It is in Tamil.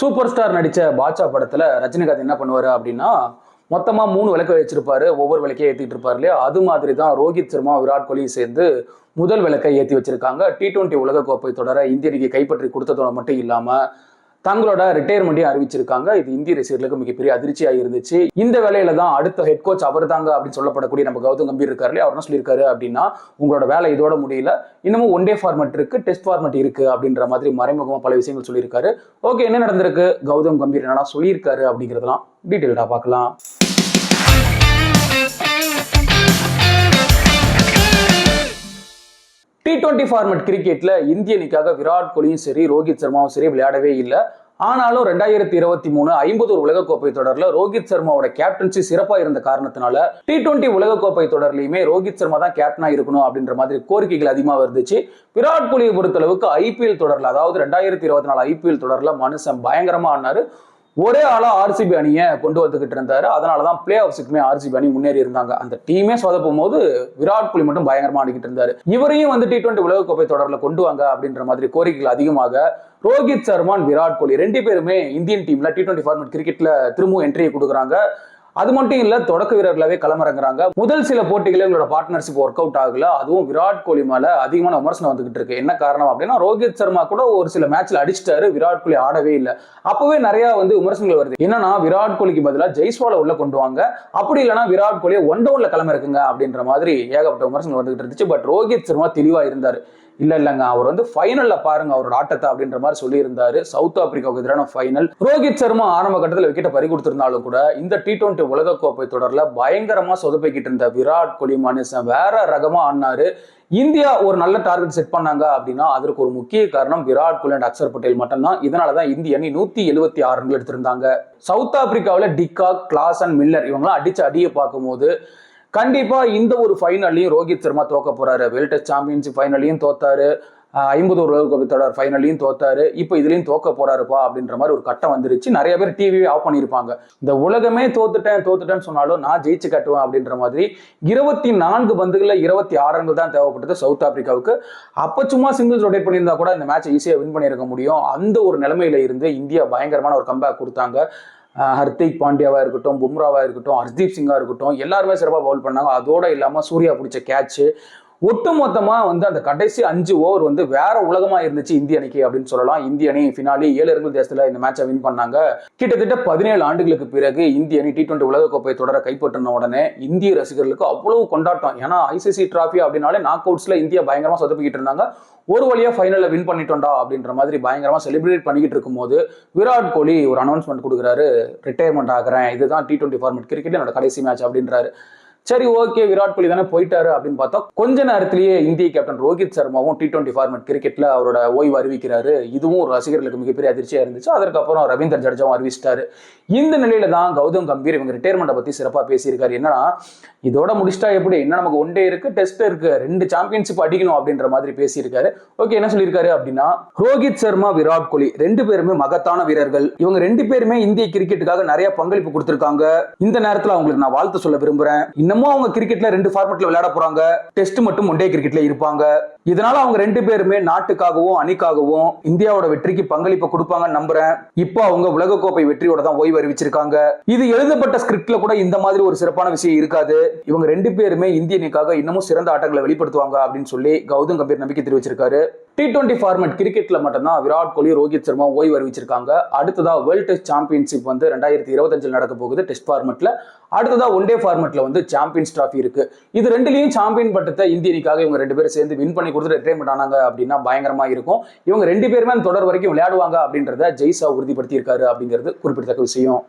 சூப்பர் ஸ்டார் நடித்த பாட்சா படத்தில் ரஜினிகாந்த் என்ன பண்ணுவார் அப்படின்னா மொத்தமாக மூணு விளக்கு வச்சிருப்பாரு. ஒவ்வொரு விளக்கையும் ஏற்றிட்டு இருப்பார் இல்லையா? அது மாதிரி தான் ரோஹித் சர்மா விராட் கோலியும் சேர்ந்து முதல் விளக்கை ஏற்றி வச்சிருக்காங்க. டி டுவெண்ட்டி உலகக்கோப்பை தொடர இந்திய அணிக்கு கைப்பற்றி கொடுத்ததோட மட்டும் இல்லாமல் தங்களோட ரிட்டையர்மெண்ட்டையும் அறிவிச்சிருக்காங்க. இது இந்திய ரசிகர்களுக்கு மிகப்பெரிய அதிர்ச்சியாக இருந்துச்சு. இந்த வேலையில தான் அடுத்த ஹெட் கோச் அவர் தாங்க அப்படின்னு சொல்லப்படக்கூடிய நம்ம கௌதம் கம்பீர் இருக்காரு இல்லையா? அவர் என்ன சொல்லியிருக்காரு அப்படின்னா உங்களோட வேலை இதோட முடியல. இன்னமும் ஒன் டே ஃபார்மெட் இருக்கு டெஸ்ட் ஃபார்மெட் இருக்கு அப்படின்ற மாதிரி மறைமுகமாக பல விஷயங்கள் சொல்லியிருக்காரு. ஓகே என்ன நடந்திருக்கு? கௌதம் கம்பீர் என்னடா சொல்லியிருக்காரு அப்படிங்கிறதெல்லாம் டீட்டெயில்டா பார்க்கலாம். டி டுவெண்ட்டி ஃபார்மெட் கிரிக்கெட்டில் இந்திய அணிக்காக விராட் கோலியும் சரி ரோஹித் சர்மாவும் சரி விளையாடவே இல்லை. ஆனாலும் ரெண்டாயிரத்தி இருபத்தி மூணு ஐம்பது ஒரு உலகக்கோப்பை தொடரில் ரோஹித் சர்மாவோட கேப்டன்சி சிறப்பாக இருந்த காரணத்தினால டி டுவெண்ட்டி உலகக்கோப்பை தொடர்லையுமே ரோஹித் சர்மா தான் கேப்டனா இருக்கணும் அப்படின்ற மாதிரி கோரிக்கைகள் அதிகமா வந்துச்சு விராட் கோலியை பொறுத்தளவுக்கு ஐபிஎல் தொடரில் அதாவது ரெண்டாயிரத்தி இருபத்தி நாலு ஐபிஎல் தொடரில் மனுஷன் பயங்கரமா ஆனார் ஒரே ஆளா ஆர்சிபி அணியை கொண்டு வந்துகிட்டு இருந்தாரு. அதனால தான் பிளே ஆஃப்ஸுக்குமே ஆர்சிபி அணி முன்னேறி இருந்தாங்க. அந்த டீமே சொதப்பும் போது விராட் கோலி மட்டும் பயங்கரமா ஆடிக்கிட்டு இருந்தாரு. இவரையும் வந்து டி டுவெண்ட்டி உலகக்கோப்பை தொடர்ல கொண்டு வாங்க அப்படின்ற மாதிரி கோரிக்கைகள் அதிகமாக ரோஹித் சர்மான் விராட் கோலி ரெண்டு பேருமே இந்தியன் டீம்ல டி டுவெண்ட்டி ஃபார்மேட் கிரிக்கெட்ல திரும்பவும் என்ட்ரியை கொடுக்குறாங்க. அது மட்டும் இல்லை தொடக்க வீரர்களாவே களமிறங்குறாங்க. முதல் சில போட்டிகளே உங்களோட பார்ட்னர்ஷிப் ஒர்க் அவுட் ஆகல. அதுவும் விராட் கோலி மேலே அதிகமான விமர்சனம் வந்துகிட்டு இருக்கு. என்ன காரணம் அப்படின்னா ரோஹித் சர்மா கூட ஒரு சில மேட்ச்ல அடிச்சிட்டாரு. விராட் கோலி ஆடவே இல்லை. அப்பவே நிறைய வந்து விமர்சனங்கள் வருது. என்னன்னா விராட் கோலிக்கு பதிலாக ஜெய்ஸ்வால உள்ள கொண்டு வாங்க. அப்படி இல்லைன்னா விராட் கோலியை ஒன் டவுன்ல களமிறக்குங்க அப்படின்ற மாதிரி ஏகப்பட்ட விமர்சனங்கள் வந்துகிட்டு இருந்துச்சு. பட் ரோஹித் சர்மா தெளிவா இருந்தாரு. இல்ல இல்லங்க. அவர் வந்து ஃபைனல்ல பாருங்க அவரோட ஆட்டத்தை அப்படின்ற மாதிரி சொல்லியிருந்தாரு. சவுத் ஆப்பிரிக்காவுக்கு எதிரான ஃபைனல் ரோஹித் சர்மா ஆரம்ப கட்டத்தில் விக்கெட்டை பறி கொடுத்திருந்தாலும் கூட இந்த டி டுவெண்ட்டி உலகக்கோப்பை தொடர்ல பயங்கரமா சொதப்பிக்கிட்டு இருந்த விராட் கோலி மனுஷன் வேற ரகமா ஆடினாரு. இந்தியா ஒரு நல்ல டார்கெட் செட் பண்ணாங்க அப்படின்னா அதற்கு ஒரு முக்கிய காரணம் விராட் கோலி அண்ட் அக்சர் பட்டேல் மட்டும்தான். இதனால தான் இந்திய அணி நூத்தி எழுபத்தி ஆறு ரன்கள் எடுத்திருந்தாங்க. சவுத் ஆப்பிரிக்காவில் டிகாக் கிளாஸ் அண்ட் மில்லர் இவங்களாம் அடிச்சு அடியை பார்க்கும்போது கண்டிப்பா இந்த ஒரு ஃபைனல்லையும் ரோஹித் சர்மா தோக்க போறாரு. வேர்ல்ட் டெஸ்ட் சாம்பியன்ஷிப் ஃபைனல்லையும் தோத்தாரு. ஐம்பது ஒரு உலகக்கோப்பை தொடர் ஃபைனல்லையும் தோத்தாரு. இப்போ இதுலையும் தோக்க போறாருப்பா அப்படின்ற மாதிரி ஒரு கட்டம் வந்துருச்சு. நிறைய பேர் டிவியை ஆஃப் பண்ணியிருப்பாங்க. இந்த உலகமே தோத்துட்டேன் தோத்துட்டேன்னு சொன்னாலும் நான் ஜெயிச்சு கட்டுவேன் அப்படின்ற மாதிரி இருபத்தி நான்கு பந்துகளில் இருபத்தி ஆறு ரன்கள் தான் தேவைப்பட்டது சவுத் ஆப்பிரிக்காவுக்கு. அப்போ சும்மா சிங்கிள்ஸ் ரொட்டேட் பண்ணியிருந்தா கூட இந்த மேட்சை ஈஸியாக வின் பண்ணியிருக்க முடியும். அந்த ஒரு நிலைமையில இருந்து இந்தியா பயங்கரமான ஒரு கம்பேக் கொடுத்தாங்க. ஹர்திக் பாண்டியாவாக இருக்கட்டும் பும்ராவாக இருக்கட்டும் ஹர்தீப் சிங்காக இருக்கட்டும் எல்லாருமே சிறப்பாக பவுல் பண்ணாங்க. அதோட இல்லாமல் சூர்யா பிடிச்ச கேட்ச் ஒட்டுமொத்தமாக வந்து அந்த கடைசி அஞ்சு ஓவர் வந்து வேற உலகமாக இருந்துச்சு இந்திய அணிக்கு அப்படின்னு சொல்லலாம். இந்திய அணி ஃபினாலி ஏழு ரன்கள் தேசத்தில் இந்த மேட்சை வின் பண்ணாங்க. கிட்டத்தட்ட பதினேழு ஆண்டுகளுக்கு பிறகு இந்திய அணி டி டுவெண்ட்டி உலகக்கோப்பை தொடர கைப்பற்றின உடனே இந்திய ரசிகர்களுக்கு அவ்வளவு கொண்டாட்டம். ஏன்னா ஐசிசி டிராஃபி அப்படின்னாலே நாக் அவுட்ஸில் இந்தியா பயங்கரமாக சொதப்பிக்கிட்டு இருந்தாங்க. ஒரு வழியாக ஃபைனலில் வின் பண்ணிட்டோம்டா அப்படின்ற மாதிரி பயங்கரமாக செலிப்ரேட் பண்ணிக்கிட்டு இருக்கும்போது விராட் கோலி ஒரு அனௌன்ஸ்மெண்ட் கொடுக்குறாரு. ரிட்டையர்மெண்ட் ஆகிறேன். இதுதான் டி டுவெண்ட்டி ஃபார்மெட் கிரிக்கெட் என்னோட கடைசி மேட்ச் அப்படின்றாரு. சரி ஓகே விராட் கோலி தானே போயிட்டாரு அப்படின்னு பார்த்தா கொஞ்ச நேரத்திலேயே இந்திய கேப்டன் ரோஹித் சர்மாவும் டி டுவெண்ட்டி ஃபார்மெட் கிரிக்கெட்ல அவரோட ஓய்வு அறிவிக்கிறாரு. இதுவும் ரசிகர்களுக்கு மிகப்பெரிய அதிர்ச்சியா இருந்துச்சு. அதற்கப்புறம் ரவீந்தர் ஜடேஜாவும் அறிவிச்சிட்டாரு. இந்த நிலையில தான் கௌதம் கம்பீர் இவங்க ரிட்டையர்மெண்ட்டை பத்தி சிறப்பா பேசியிருக்காரு. என்னன்னா இதோட முடிச்சிட்டா எப்படி? என்ன நமக்கு ஒன் டே இருக்கு டெஸ்ட் இருக்கு ரெண்டு சாம்பியன்ஷிப் அடிக்கணும் அப்படின்ற மாதிரி பேசியிருக்காரு. ஓகே என்ன சொல்லியிருக்காரு அப்படின்னா ரோஹித் சர்மா விராட் கோலி ரெண்டு பேருமே மகத்தான வீரர்கள். இவங்க ரெண்டு பேருமே இந்திய கிரிக்கெட்டுக்காக நிறைய பங்களிப்பு கொடுத்திருக்காங்க. இந்த நேரத்துல அவங்களுக்கு நான் வாழ்த்து சொல்ல விரும்புறேன். இன்னமும் அவங்க கிரிக்கெட்ல ரெண்டு ஃபார்மெட்ல விளையாட போறாங்க. டெஸ்ட் மட்டும் ஒன் டே கிரிக்கெட்ல இருப்பாங்க. இதனால அவங்க ரெண்டு பேருமே நாட்டுக்காகவும் அணிக்காகவும் இந்தியாவோட வெற்றிக்கு பங்களிப்பு கொடுப்பாங்கன்னு நம்புறேன். இப்போ அவங்க உலகக்கோப்பை வெற்றியோட தான் ஓய்வு அறிவிச்சிருக்காங்க. இது எழுதப்பட்ட ஸ்கிரிப்ட்ல கூட இந்த மாதிரி ஒரு சிறப்பான விஷயம் இருக்காது. இவங்க ரெண்டு பேருமே இந்திய அணிக்காக இன்னமும் சிறந்த ஆட்டங்களை வெளிப்படுத்துவாங்க அப்படின்னு சொல்லி கௌதம் கம்பீர் நம்பிக்கை தெரிவிச்சிருக்காரு. டி டுவெண்ட்டி ஃபார்மெட் கிரிக்கெட்ல மட்டும்தான் விராட் கோலி ரோஹித் சர்மா ஓய்வு அறிவிச்சிருக்காங்க. அடுத்ததா வேர்ல்ட் டெஸ்ட் சாம்பியன்ஷிப் வந்து ரெண்டாயிரத்தி இருபத்தஞ்சில் நடக்க போகுது டெஸ்ட் ஃபார்மெட்ல அடுத்ததாக ஒன் டே ஃபார்மெட்ல வந்து சாம்பியன்ஸ் ட்ராஃபி இருக்குது இது ரெண்டுலேயும் சாம்பியன் பட்டத்தை இந்திய அணிக்காக இவங்க ரெண்டு பேரும் சேர்ந்து வின் பண்ணி கொடுத்து ரிட்டைர்மெண்ட் ஆனாங்க அப்படின்னா பயங்கரமாக இருக்கும். இவங்க ரெண்டு பேருமே அந்த தொடர் வரைக்கும் விளையாடுவாங்க அப்படின்றத ஜெய்சா உறுதிப்படுத்தியிருக்காரு அப்படிங்கிறது குறிப்பிடத்தக்க விஷயம்.